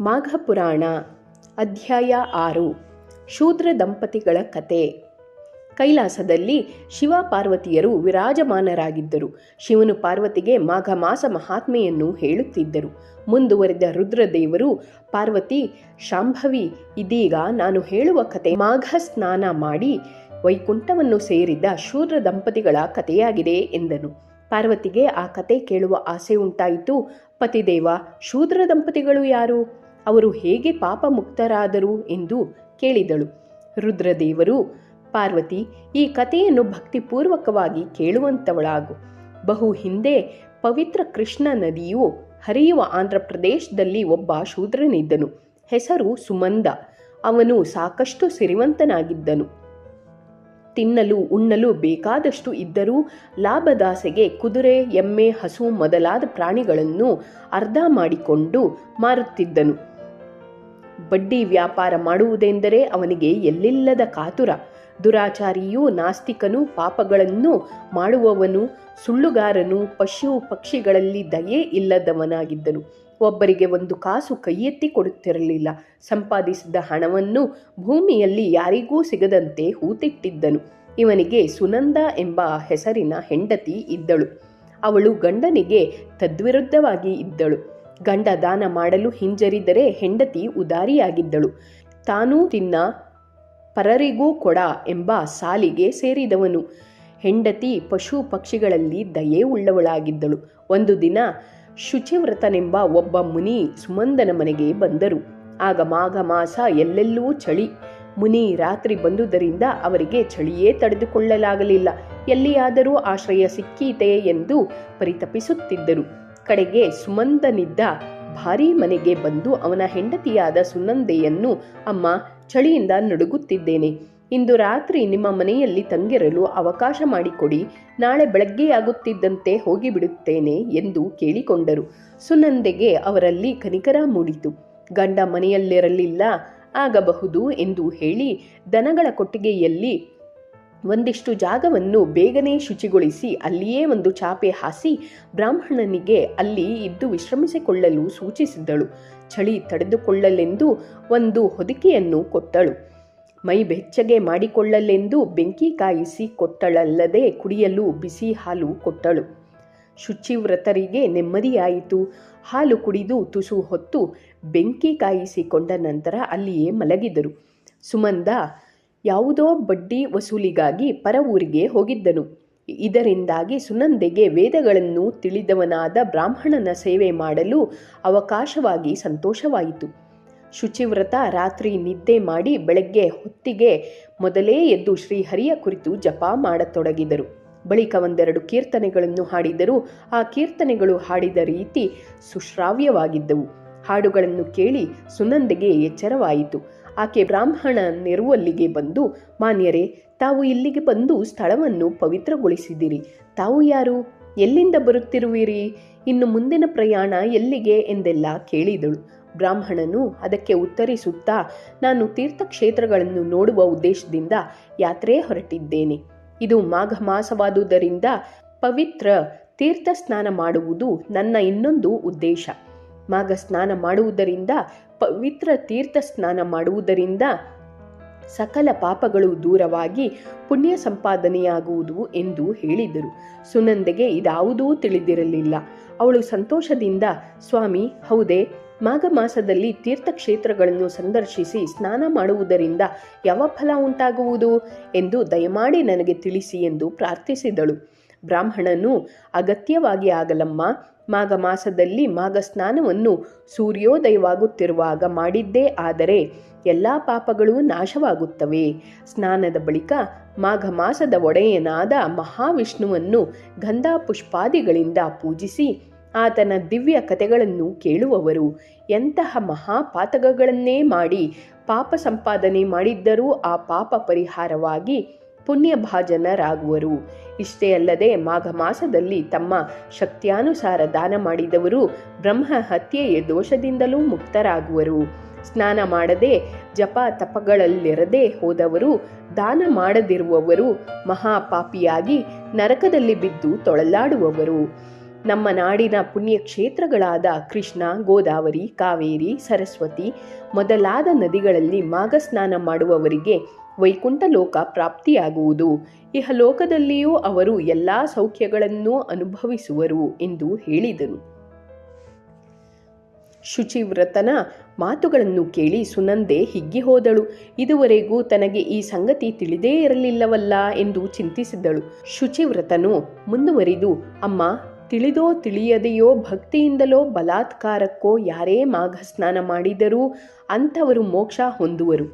ಮಾಘ ಪುರಾಣ ಅಧ್ಯಾಯ ಆರು, ಶೂದ್ರ ದಂಪತಿಗಳ ಕತೆ. ಕೈಲಾಸದಲ್ಲಿ ಶಿವ ಪಾರ್ವತಿಯರು ವಿರಾಜಮಾನರಾಗಿದ್ದರು. ಶಿವನು ಪಾರ್ವತಿಗೆ ಮಾಘ ಮಾಸ ಮಹಾತ್ಮೆಯನ್ನು ಹೇಳುತ್ತಿದ್ದರು. ಮುಂದುವರೆದ ರುದ್ರದೇವರು, ಪಾರ್ವತಿ, ಶಾಂಭವಿ, ಇದೀಗ ನಾನು ಹೇಳುವ ಕತೆ ಮಾಘ ಸ್ನಾನ ಮಾಡಿ ವೈಕುಂಠವನ್ನು ಸೇರಿದ ಶೂದ್ರ ದಂಪತಿಗಳ ಕಥೆಯಾಗಿದೆ ಎಂದನು. ಪಾರ್ವತಿಗೆ ಆ ಕತೆ ಕೇಳುವ ಆಸೆ ಉಂಟಾಯಿತು. ಪತಿದೇವ, ಶೂದ್ರ ದಂಪತಿಗಳು ಯಾರು? ಅವರು ಹೇಗೆ ಪಾಪ ಮುಕ್ತರಾದರು ಎಂದು ಕೇಳಿದಳು. ರುದ್ರದೇವರು, ಪಾರ್ವತಿ, ಈ ಕಥೆಯನ್ನು ಭಕ್ತಿಪೂರ್ವಕವಾಗಿ ಕೇಳುವಂತವಳಾಗು. ಬಹು ಹಿಂದೆ ಪವಿತ್ರ ಕೃಷ್ಣ ನದಿಯು ಹರಿಯುವ ಆಂಧ್ರ ಪ್ರದೇಶದಲ್ಲಿ ಒಬ್ಬ ಶೂದ್ರನಿದ್ದನು. ಹೆಸರು ಸುಮಂದ. ಅವನು ಸಾಕಷ್ಟು ಸಿರಿವಂತನಾಗಿದ್ದನು. ತಿನ್ನಲು, ಉಣ್ಣಲು ಬೇಕಾದಷ್ಟು ಇದ್ದರೂ ಲಾಭದಾಸೆಗೆ ಕುದುರೆ, ಎಮ್ಮೆ, ಹಸು ಮೊದಲಾದ ಪ್ರಾಣಿಗಳನ್ನು ಅರ್ಧ ಮಾಡಿಕೊಂಡು ಮಾರುತ್ತಿದ್ದನು. ಬಡ್ಡಿ ವ್ಯಾಪಾರ ಮಾಡುವುದೆಂದರೆ ಅವನಿಗೆ ಎಲ್ಲಿಲ್ಲದ ಕಾತುರ. ದುರಾಚಾರಿಯೂ ನಾಸ್ತಿಕನು ಪಾಪಗಳನ್ನು ಮಾಡುವವನು, ಸುಳ್ಳುಗಾರನು ಪಶು ಪಕ್ಷಿಗಳಲ್ಲಿ ದಯೆ ಇಲ್ಲದವನಾಗಿದ್ದನು. ಒಬ್ಬರಿಗೆ ಒಂದು ಕಾಸು ಕೈಯೆತ್ತಿ ಕೊಡುತ್ತಿರಲಿಲ್ಲ. ಸಂಪಾದಿಸಿದ ಹಣವನ್ನು ಭೂಮಿಯಲ್ಲಿ ಯಾರಿಗೂ ಸಿಗದಂತೆ ಹೂತಿಟ್ಟಿದ್ದನು. ಇವನಿಗೆ ಸುನಂದ ಎಂಬ ಹೆಸರಿನ ಹೆಂಡತಿ ಇದ್ದಳು. ಅವಳು ಗಂಡನಿಗೆ ತದ್ವಿರುದ್ಧವಾಗಿ ಇದ್ದಳು. ಗಂಡ ದಾನ ಮಾಡಲು ಹಿಂಜರಿದರೆ ಹೆಂಡತಿ ಉದಾರಿಯಾಗಿದ್ದಳು. ತಾನೂ ತಿನ್ನ ಪರರಿಗೂ ಕೊಡ ಎಂಬ ಸಾಲಿಗೆ ಸೇರಿದವನು. ಹೆಂಡತಿ ಪಶು ಪಕ್ಷಿಗಳಲ್ಲಿ ದಯೆ ಉಳ್ಳವಳಾಗಿದ್ದಳು. ಒಂದು ದಿನ ಶುಚಿವ್ರತನೆಂಬ ಒಬ್ಬ ಮುನಿ ಸುಮಂದನ ಮನೆಗೆ ಬಂದರು. ಆಗ ಮಾಘ ಮಾಸ ಎಲ್ಲೆಲ್ಲೂ ಚಳಿ. ಮುನಿ ರಾತ್ರಿ ಬಂದುದರಿಂದ ಅವರಿಗೆ ಚಳಿಯೇ ತಡೆದುಕೊಳ್ಳಲಾಗಲಿಲ್ಲ. ಎಲ್ಲಿಯಾದರೂ ಆಶ್ರಯ ಸಿಕ್ಕೀತೆ ಎಂದು ಪರಿತಪಿಸುತ್ತಿದ್ದರು. ಕಡೆಗೆ ಸುಮಂದನಿದ್ದ ಭಾರೀ ಮನೆಗೆ ಬಂದು ಅವನ ಹೆಂಡತಿಯಾದ ಸುನಂದೆಯನ್ನು, ಅಮ್ಮ, ಚಳಿಯಿಂದ ನಡುಗುತ್ತಿದ್ದೇನೆ. ಇಂದು ರಾತ್ರಿ ನಿಮ್ಮ ಮನೆಯಲ್ಲಿ ತಂಗಿರಲು ಅವಕಾಶ ಮಾಡಿಕೊಡಿ. ನಾಳೆ ಬೆಳಗ್ಗೆಯಾಗುತ್ತಿದ್ದಂತೆ ಹೋಗಿಬಿಡುತ್ತೇನೆ ಎಂದು ಕೇಳಿಕೊಂಡರು. ಸುನಂದೆಗೆ ಅವರಲ್ಲಿ ಕನಿಕರ ಮೂಡಿತು. ಗಂಡ ಮನೆಯಲ್ಲಿರಲಿಲ್ಲ, ಆಗಬಹುದು ಎಂದು ಹೇಳಿ ದನಗಳ ಕೊಟ್ಟಿಗೆಯಲ್ಲಿ ಒಂದಿಷ್ಟು ಜಾಗವನ್ನು ಬೇಗನೆ ಶುಚಿಗೊಳಿಸಿ ಅಲ್ಲಿಯೇ ಒಂದು ಚಾಪೆ ಹಾಸಿ ಬ್ರಾಹ್ಮಣನಿಗೆ ಅಲ್ಲಿ ಇದ್ದು ವಿಶ್ರಮಿಸಿಕೊಳ್ಳಲು ಸೂಚಿಸಿದ್ದಳು. ಚಳಿ ತಡೆದುಕೊಳ್ಳಲೆಂದು ಒಂದು ಹೊದಿಕೆಯನ್ನು ಕೊಟ್ಟಳು. ಮೈ ಬೆಚ್ಚಗೆ ಮಾಡಿಕೊಳ್ಳಲೆಂದು ಬೆಂಕಿ ಕಾಯಿಸಿ ಕೊಟ್ಟಳಲ್ಲದೆ ಕುಡಿಯಲು ಬಿಸಿ ಹಾಲು ಕೊಟ್ಟಳು. ಶುಚಿವ್ರತರಿಗೆ ನೆಮ್ಮದಿಯಾಯಿತು. ಹಾಲು ಕುಡಿದು ತುಸು ಹೊತ್ತು ಬೆಂಕಿ ಕಾಯಿಸಿಕೊಂಡ ನಂತರ ಅಲ್ಲಿಯೇ ಮಲಗಿದರು. ಸುಮಂದ ಯಾವುದೋ ಬಡ್ಡಿ ವಸೂಲಿಗಾಗಿ ಪರ ಊರಿಗೆ ಹೋಗಿದ್ದನು. ಇದರಿಂದಾಗಿ ಸುನಂದೆಗೆ ವೇದಗಳನ್ನು ತಿಳಿದವನಾದ ಬ್ರಾಹ್ಮಣನ ಸೇವೆ ಮಾಡಲು ಅವಕಾಶವಾಗಿ ಸಂತೋಷವಾಯಿತು. ಶುಚಿವ್ರತ ರಾತ್ರಿ ನಿದ್ದೆ ಮಾಡಿ ಬೆಳಗ್ಗೆ ಹೊತ್ತಿಗೆ ಮೊದಲೇ ಎದ್ದು ಶ್ರೀಹರಿಯ ಕುರಿತು ಜಪ ಮಾಡತೊಡಗಿದರು. ಬಳಿಕ ಒಂದೆರಡು ಕೀರ್ತನೆಗಳನ್ನು ಹಾಡಿದರು. ಆ ಕೀರ್ತನೆಗಳು ಹಾಡಿದ ರೀತಿ ಸುಶ್ರಾವ್ಯವಾಗಿದ್ದವು. ಹಾಡುಗಳನ್ನು ಕೇಳಿ ಸುನಂದೆಗೆ ಎಚ್ಚರವಾಯಿತು. ಆಕೆ ಬ್ರಾಹ್ಮಣ ನೆರುವಲ್ಲಿಗೆ ಬಂದು, ಮಾನ್ಯರೇ, ತಾವು ಇಲ್ಲಿಗೆ ಬಂದು ಸ್ಥಳವನ್ನು ಪವಿತ್ರಗೊಳಿಸಿದಿರಿ. ತಾವು ಯಾರು? ಎಲ್ಲಿಂದ ಬರುತ್ತಿರುವಿರಿ? ಇನ್ನು ಮುಂದಿನ ಪ್ರಯಾಣ ಎಲ್ಲಿಗೆ? ಎಂದೆಲ್ಲ ಕೇಳಿದಳು. ಬ್ರಾಹ್ಮಣನು ಅದಕ್ಕೆ ಉತ್ತರಿಸುತ್ತಾ, ನಾನು ತೀರ್ಥಕ್ಷೇತ್ರಗಳನ್ನು ನೋಡುವ ಉದ್ದೇಶದಿಂದ ಯಾತ್ರೆ ಹೊರಟಿದ್ದೇನೆ. ಇದು ಮಾಘ ಮಾಸವಾದುದರಿಂದ ಪವಿತ್ರ ತೀರ್ಥ ಸ್ನಾನ ಮಾಡುವುದು ನನ್ನ ಇನ್ನೊಂದು ಉದ್ದೇಶ. ಮಾಘ ಸ್ನಾನ ಮಾಡುವುದರಿಂದ, ಪವಿತ್ರ ತೀರ್ಥ ಸ್ನಾನ ಮಾಡುವುದರಿಂದ ಸಕಲ ಪಾಪಗಳು ದೂರವಾಗಿ ಪುಣ್ಯ ಸಂಪಾದನೆಯಾಗುವುದು ಎಂದು ಹೇಳಿದರು. ಸುನಂದೆಗೆ ಇದಾವುದೂ ತಿಳಿದಿರಲಿಲ್ಲ. ಅವಳು ಸಂತೋಷದಿಂದ, ಸ್ವಾಮಿ, ಹೌದೇ, ಮಾಘ ಮಾಸದಲ್ಲಿ ತೀರ್ಥಕ್ಷೇತ್ರಗಳನ್ನು ಸಂದರ್ಶಿಸಿ ಸ್ನಾನ ಮಾಡುವುದರಿಂದ ಯಾವ ಫಲ ಉಂಟಾಗುವುದು? ಎಂದು ದಯಮಾಡಿ ನನಗೆ ತಿಳಿಸಿ ಎಂದು ಪ್ರಾರ್ಥಿಸಿದಳು. ಬ್ರಾಹ್ಮಣನು ಅಗತ್ಯವಾಗಿ ಆಗಲಮ್ಮ, ಮಾಘ ಮಾಸದಲ್ಲಿ ಮಾಘ ಸ್ನಾನವನ್ನು ಸೂರ್ಯೋದಯವಾಗುತ್ತಿರುವಾಗ ಮಾಡಿದ್ದೇ ಆದರೆ ಎಲ್ಲ ಪಾಪಗಳು ನಾಶವಾಗುತ್ತವೆ. ಸ್ನಾನದ ಬಳಿಕ ಮಾಘ ಮಾಸದ ಒಡೆಯನಾದ ಮಹಾವಿಷ್ಣುವನ್ನು ಗಂಧ ಪುಷ್ಪಾದಿಗಳಿಂದ ಪೂಜಿಸಿ ಆತನ ದಿವ್ಯ ಕಥೆಗಳನ್ನು ಕೇಳುವವರು. ಎಂತಹ ಮಹಾಪಾತಕಗಳನ್ನೇ ಮಾಡಿ ಪಾಪ ಸಂಪಾದನೆ ಮಾಡಿದ್ದರೂ ಆ ಪಾಪ ಪರಿಹಾರವಾಗಿ ಪುಣ್ಯಭಾಜನರಾಗುವರು ಇಷ್ಟೇ ಅಲ್ಲದೆ ಮಾಘ ಮಾಸದಲ್ಲಿ ತಮ್ಮ ಶಕ್ತ್ಯಾನುಸಾರ ದಾನ ಮಾಡಿದವರು ಬ್ರಹ್ಮ ಹತ್ಯೆಯ ದೋಷದಿಂದಲೂ ಮುಕ್ತರಾಗುವರು. ಸ್ನಾನ ಮಾಡದೆ ಜಪ ತಪಗಳಲ್ಲಿರದೆ ಹೋದವರು, ದಾನ ಮಾಡದಿರುವವರು, ಮಹಾಪಾಪಿಯಾಗಿ ನರಕದಲ್ಲಿ ಬಿದ್ದು ತೊಳಲಾಡುವವರು. ನಮ್ಮ ನಾಡಿನ ಪುಣ್ಯಕ್ಷೇತ್ರಗಳಾದ ಕೃಷ್ಣ, ಗೋದಾವರಿ, ಕಾವೇರಿ, ಸರಸ್ವತಿ ಮೊದಲಾದ ನದಿಗಳಲ್ಲಿ ಮಾಘಸ್ನಾನ ಮಾಡುವವರಿಗೆ ವೈಕುಂಠ ಲೋಕ ಪ್ರಾಪ್ತಿಯಾಗುವುದು. ಇಹಲೋಕದಲ್ಲಿಯೂ ಅವರು ಎಲ್ಲ ಸೌಖ್ಯಗಳನ್ನು ಅನುಭವಿಸುವರು ಎಂದು ಹೇಳಿದರು. ಶುಚಿವ್ರತನ ಮಾತುಗಳನ್ನು ಕೇಳಿ ಸುನಂದೆ ಹಿಗ್ಗಿ ಹೋದಳು. ಇದುವರೆಗೂ ತನಗೆ ಈ ಸಂಗತಿ ತಿಳಿದೇ ಇರಲಿಲ್ಲವಲ್ಲ ಎಂದು ಚಿಂತಿಸಿದಳು. ಶುಚಿವ್ರತನು ಮುಂದುವರಿದು, ಅಮ್ಮ ತಿಳಿದೋ ತಿಳಿಯದೆಯೋ ಭಕ್ತಿಯಿಂದಲೋ ಬಲಾತ್ಕಾರಕ್ಕೋ ಯಾರೇ ಮಾಘ ಸ್ನಾನ ಮಾಡಿದರೂ ಅಂಥವರು ಮೋಕ್ಷ ಹೊಂದುವರು.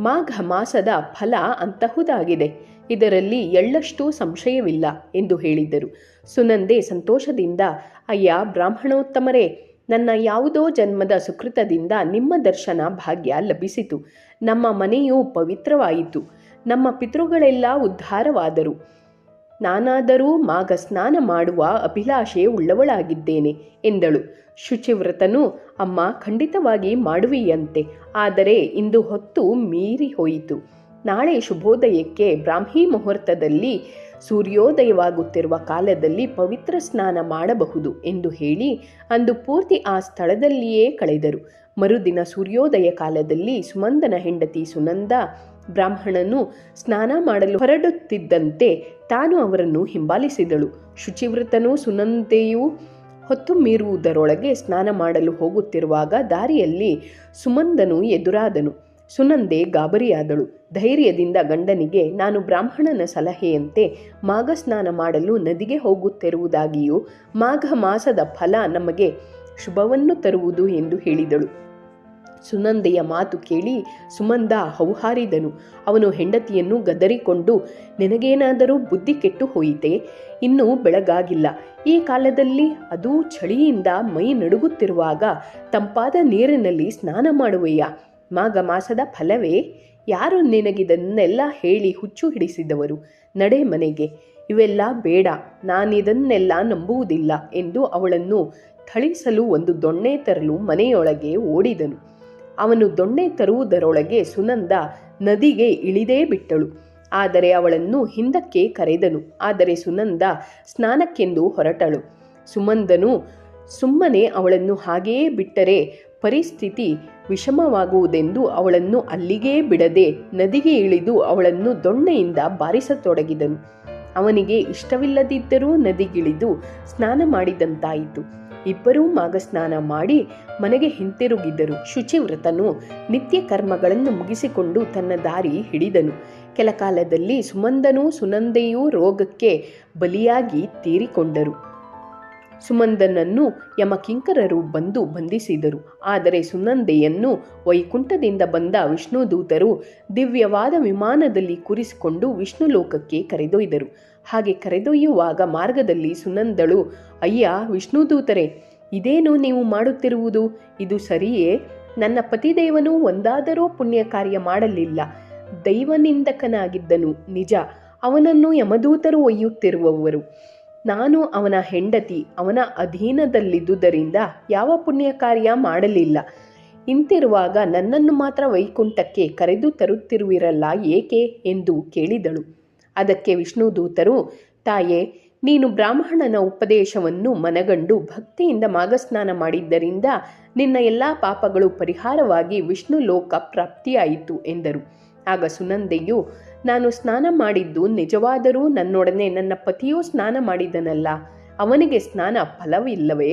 ಮಾಘ ಮಾಸದ ಫಲ ಅಂತಹುದಾಗಿದೆ. ಇದರಲ್ಲಿ ಎಳ್ಳಷ್ಟು ಸಂಶಯವಿಲ್ಲ ಎಂದು ಹೇಳಿದ್ದರು ಸುನಂದೆ ಸಂತೋಷದಿಂದ, ಅಯ್ಯ ಬ್ರಾಹ್ಮಣೋತ್ತಮರೇ, ನನ್ನ ಯಾವುದೋ ಜನ್ಮದ ಸುಕೃತದಿಂದ ನಿಮ್ಮ ದರ್ಶನ ಭಾಗ್ಯ ಲಭಿಸಿತು. ನಮ್ಮ ಮನೆಯು ಪವಿತ್ರವಾಯಿತು. ನಮ್ಮ ಪಿತೃಗಳೆಲ್ಲ ಉದ್ಧಾರವಾದರು. ನಾನಾದರೂ ಮಾಗ ಸ್ನಾನ ಮಾಡುವ ಅಭಿಲಾಷೆ ಉಳ್ಳವಳಾಗಿದ್ದೇನೆ ಎಂದಳು. ಶುಚಿವ್ರತನು, ಅಮ್ಮ, ಖಂಡಿತವಾಗಿ ಮಾಡುವಿಯಂತೆ. ಆದರೆ ಇಂದು ಹೊತ್ತು ಮೀರಿ ಹೋಯಿತು. ನಾಳೆ ಶುಭೋದಯಕ್ಕೆ ಬ್ರಾಹ್ಮಿ ಮುಹೂರ್ತದಲ್ಲಿ ಸೂರ್ಯೋದಯವಾಗುತ್ತಿರುವ ಕಾಲದಲ್ಲಿ ಪವಿತ್ರ ಸ್ನಾನ ಮಾಡಬಹುದು ಎಂದು ಹೇಳಿ ಅಂದು ಪೂರ್ತಿ ಆ ಸ್ಥಳದಲ್ಲಿಯೇ ಕಳೆದರು. ಮರುದಿನ ಸೂರ್ಯೋದಯ ಕಾಲದಲ್ಲಿ ಸುಮಂದನ ಹೆಂಡತಿ ಸುನಂದ ಬ್ರಾಹ್ಮಣನು ಸ್ನಾನ ಮಾಡಲು ಹೊರಡುತ್ತಿದ್ದಂತೆ ತಾನು ಅವರನ್ನು ಹಿಂಬಾಲಿಸಿದಳು. ಶುಚಿವೃತನೂ ಸುನಂದೆಯೂ ಹೊತ್ತು ಮೀರುವುದರೊಳಗೆ ಸ್ನಾನ ಮಾಡಲು ಹೋಗುತ್ತಿರುವಾಗ ದಾರಿಯಲ್ಲಿ ಸುಮಂದನು ಎದುರಾದನು. ಸುನಂದೆ ಗಾಬರಿಯಾದಳು. ಧೈರ್ಯದಿಂದ ಗಂಡನಿಗೆ, ನಾನು ಬ್ರಾಹ್ಮಣನ ಸಲಹೆಯಂತೆ ಮಾಘ ಸ್ನಾನ ಮಾಡಲು ನದಿಗೆ ಹೋಗುತ್ತಿರುವುದಾಗಿಯೂ ಮಾಘ ಮಾಸದ ಫಲ ನಮಗೆ ಶುಭವನ್ನು ತರುವುದು ಎಂದು ಹೇಳಿದಳು. ಸುನಂದೆಯ ಮಾತು ಕೇಳಿ ಸುಮಂದ ಹೌಹಾರಿದನು. ಅವನು ಹೆಂಡತಿಯನ್ನು ಗದರಿಕೊಂಡು, ನಿನಗೇನಾದರೂ ಬುದ್ಧಿ ಕೆಟ್ಟು ಹೋಯಿತೆ? ಇನ್ನೂ ಬೆಳಗಾಗಿಲ್ಲ. ಈ ಕಾಲದಲ್ಲಿ ಅದು ಚಳಿಯಿಂದ ಮೈ ನಡುಗುತ್ತಿರುವಾಗ ತಂಪಾದ ನೀರಿನಲ್ಲಿ ಸ್ನಾನ ಮಾಡುವೆಯ? ಮಾಘ ಮಾಸದ ಫಲವೇ? ಯಾರು ನಿನಗಿದನ್ನೆಲ್ಲ ಹೇಳಿ ಹುಚ್ಚು ಹಿಡಿಸಿದವರು? ನಡೆ ಮನೆಗೆ. ಇವೆಲ್ಲ ಬೇಡ. ನಾನಿದನ್ನೆಲ್ಲ ನಂಬುವುದಿಲ್ಲ ಎಂದು ಅವಳನ್ನು ಥಳಿಸಲು ಒಂದು ದೊಣ್ಣೆ ತರಲು ಮನೆಯೊಳಗೆ ಓಡಿದನು. ಅವನು ದೊಣ್ಣೆ ತರುವುದರೊಳಗೆ ಸುನಂದ ನದಿಗೆ ಇಳಿದೇ ಬಿಟ್ಟಳು. ಆದರೆ ಅವಳನ್ನು ಹಿಂದಕ್ಕೆ ಕರೆದನು. ಆದರೆ ಸುನಂದ ಸ್ನಾನಕ್ಕೆಂದು ಹೊರಟಳು. ಸುಮಂದನು ಸುಮ್ಮನೆ ಅವಳನ್ನು ಹಾಗೆಯೇ ಬಿಟ್ಟರೆ ಪರಿಸ್ಥಿತಿ ವಿಷಮವಾಗುವುದೆಂದು ಅವಳನ್ನು ಅಲ್ಲಿಗೇ ಬಿಡದೆ ನದಿಗೆ ಇಳಿದು ಅವಳನ್ನು ದೊಣ್ಣೆಯಿಂದ ಬಾರಿಸತೊಡಗಿದನು. ಅವನಿಗೆ ಇಷ್ಟವಿಲ್ಲದಿದ್ದರೂ ನದಿಗಿಳಿದು ಸ್ನಾನ ಮಾಡಿದಂತಾಯಿತು. ಇಬ್ಬರೂ ಮಾಗಸ್ನಾನ ಮಾಡಿ ಮನೆಗೆ ಹಿಂತಿರುಗಿದ್ದರು ಶುಚಿವ್ರತನು ನಿತ್ಯ ಕರ್ಮಗಳನ್ನು ಮುಗಿಸಿಕೊಂಡು ತನ್ನ ದಾರಿ ಹಿಡಿದನು. ಕೆಲ ಕಾಲದಲ್ಲಿ ಸುಮಂದನೂ ಸುನಂದೆಯೂ ರೋಗಕ್ಕೆ ಬಲಿಯಾಗಿ ತೀರಿಕೊಂಡರು. ಸುಮಂದನನ್ನು ಯಮಕಿಂಕರರು ಬಂದು ಬಂಧಿಸಿದರು. ಆದರೆ ಸುನಂದೆಯನ್ನು ವೈಕುಂಠದಿಂದ ಬಂದ ವಿಷ್ಣುದೂತರು ದಿವ್ಯವಾದ ವಿಮಾನದಲ್ಲಿ ಕೂರಿಸಿಕೊಂಡು ವಿಷ್ಣು ಲೋಕಕ್ಕೆ ಕರೆದೊಯ್ದರು. ಹಾಗೆ ಕರೆದೊಯ್ಯುವಾಗ ಮಾರ್ಗದಲ್ಲಿ ಸುನಂದಳು, ಅಯ್ಯ ವಿಷ್ಣುದೂತರೆ ಇದೇನು ನೀವು ಮಾಡುತ್ತಿರುವುದು? ಇದು ಸರಿಯೇ? ನನ್ನ ಪತಿದೇವನು ಒಂದಾದರೂ ಪುಣ್ಯ ಕಾರ್ಯ ಮಾಡಲಿಲ್ಲ. ದೈವನಿಂದಕನಾಗಿದ್ದನು, ನಿಜ, ಅವನನ್ನು ಯಮದೂತರು ಒಯ್ಯುತ್ತಿರುವವರು. ನಾನು ಅವನ ಹೆಂಡತಿ, ಅವನ ಅಧೀನದಲ್ಲಿದ್ದುದರಿಂದ ಯಾವ ಪುಣ್ಯ ಕಾರ್ಯ ಮಾಡಲಿಲ್ಲ. ಇಂತಿರುವಾಗ ನನ್ನನ್ನು ಮಾತ್ರ ವೈಕುಂಠಕ್ಕೆ ಕರೆದು ತರುತ್ತಿರುವಿರಲ್ಲ ಏಕೆ? ಎಂದು ಕೇಳಿದಳು. ಅದಕ್ಕೆ ವಿಷ್ಣುದೂತರು, ತಾಯೇ, ನೀನು ಬ್ರಾಹ್ಮಣನ ಉಪದೇಶವನ್ನು ಮನಗಂಡು ಭಕ್ತಿಯಿಂದ ಮಾಗಸ್ನಾನ ಮಾಡಿದ್ದರಿಂದ ನಿನ್ನ ಎಲ್ಲ ಪಾಪಗಳು ಪರಿಹಾರವಾಗಿ ವಿಷ್ಣು ಲೋಕ ಪ್ರಾಪ್ತಿಯಾಯಿತು ಎಂದರು. ಆಗ ಸುನಂದೆಯು, ನಾನು ಸ್ನಾನ ಮಾಡಿದ್ದು ನಿಜವಾದರೂ ನನ್ನೊಡನೆ ನನ್ನ ಪತಿಯೂ ಸ್ನಾನ ಮಾಡಿದನಲ್ಲ, ಅವನಿಗೆ ಸ್ನಾನ ಫಲವಿಲ್ಲವೇ?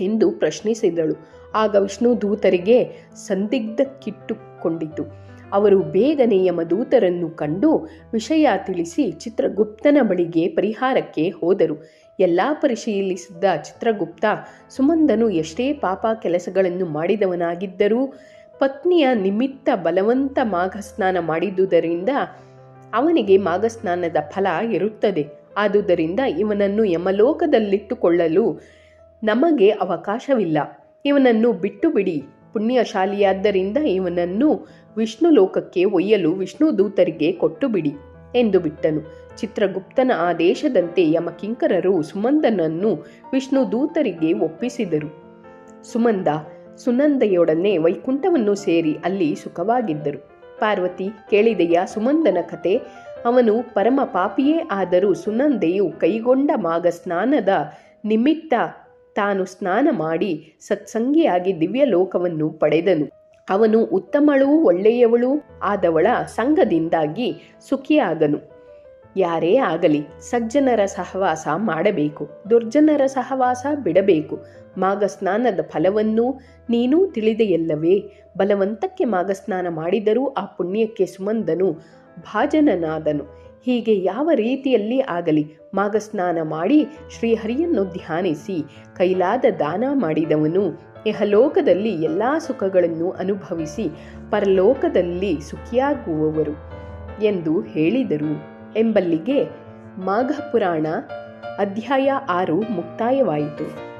ಎಂದು ಪ್ರಶ್ನಿಸಿದಳು. ಆಗ ವಿಷ್ಣು ದೂತರಿಗೆ ಸಂದಿಗ್ಧಕ್ಕಿಟ್ಟುಕೊಂಡಿತು ಅವರು ಬೇಗನೆ ಯಮದೂತರನ್ನು ಕಂಡು ವಿಷಯ ತಿಳಿಸಿ ಚಿತ್ರಗುಪ್ತನ ಬಳಿಗೆ ಪರಿಹಾರಕ್ಕೆ ಹೋದರು. ಎಲ್ಲ ಪರಿಶೀಲಿಸಿದ್ದ ಚಿತ್ರಗುಪ್ತ, ಸುಮಂದನು ಎಷ್ಟೇ ಪಾಪ ಕೆಲಸಗಳನ್ನು ಮಾಡಿದವನಾಗಿದ್ದರೂ ಪತ್ನಿಯ ನಿಮಿತ್ತ ಬಲವಂತ ಮಾಘಸ್ನಾನ ಮಾಡಿದುದರಿಂದ ಅವನಿಗೆ ಮಾಘಸ್ನಾನದ ಫಲ ಇರುತ್ತದೆ. ಆದುದರಿಂದ ಇವನನ್ನು ಯಮಲೋಕದಲ್ಲಿಟ್ಟುಕೊಳ್ಳಲು ನಮಗೆ ಅವಕಾಶವಿಲ್ಲ. ಇವನನ್ನು ಬಿಟ್ಟು ಬಿಡಿ. ಪುಣ್ಯಶಾಲಿಯಾದ್ದರಿಂದ ಇವನನ್ನು ವಿಷ್ಣು ಲೋಕಕ್ಕೆ ಒಯ್ಯಲು ವಿಷ್ಣು ದೂತರಿಗೆ ಕೊಟ್ಟು ಬಿಡಿ ಎಂದು ಬಿಟ್ಟನು. ಚಿತ್ರಗುಪ್ತನ ಆದೇಶದಂತೆ ಯಮಕಿಂಕರರು ಸುಮಂದನನ್ನು ವಿಷ್ಣು ದೂತರಿಗೆ ಒಪ್ಪಿಸಿದರು. ಸುಮಂದ, ಸುನಂದೆಯೊಡನೆ ವೈಕುಂಠವನ್ನು ಸೇರಿ ಅಲ್ಲಿ ಸುಖವಾಗಿದ್ದರು. ಪಾರ್ವತಿ, ಕೇಳಿದೆಯಾ ಸುಮಂದನ ಕತೆ? ಅವನು ಪರಮ ಪಾಪಿಯೇ ಆದರೂ ಸುನಂದೆಯು ಕೈಗೊಂಡ ಮಾಗ ಸ್ನಾನದ ನಿಮಿತ್ತ ತಾನು ಸ್ನಾನ ಮಾಡಿ ಸತ್ಸಂಗಿಯಾಗಿ ದಿವ್ಯಲೋಕವನ್ನು ಪಡೆದನು. ಅವನು ಉತ್ತಮಳೂ ಒಳ್ಳೆಯವಳೂ ಆದವಳ ಸಂಘದಿಂದಾಗಿ ಸುಖಿಯಾಗನು. ಯಾರೇ ಆಗಲಿ ಸಜ್ಜನರ ಸಹವಾಸ ಮಾಡಬೇಕು, ದುರ್ಜನರ ಸಹವಾಸ ಬಿಡಬೇಕು. ಮಾಘಸ್ನಾನದ ಫಲವನ್ನು ನೀನೂ ತಿಳಿದೆಯಲ್ಲವೇ? ಬಲವಂತಕ್ಕೆ ಮಾಘಸ್ನಾನ ಮಾಡಿದರೂ ಆ ಪುಣ್ಯಕ್ಕೆ ಸುಮಂದನು ಭಾಜನನಾದನು. ಹೀಗೆ ಯಾವ ರೀತಿಯಲ್ಲಿ ಆಗಲಿ ಮಾಘಸ್ನಾನ ಮಾಡಿ ಶ್ರೀಹರಿಯನ್ನು ಧ್ಯಾನಿಸಿ ಕೈಲಾದ ದಾನ ಮಾಡಿದವನು ಇಹಲೋಕದಲ್ಲಿ ಎಲ್ಲ ಸುಖಗಳನ್ನು ಅನುಭವಿಸಿ ಪರಲೋಕದಲ್ಲಿ ಸುಖಿಯಾಗುವವರು ಎಂದು ಹೇಳಿದರು. ಎಂಬಲ್ಲಿಗೆ ಮಾಘ ಪುರಾಣ ಅಧ್ಯಾಯ ಆರು ಮುಕ್ತಾಯವಾಯಿತು.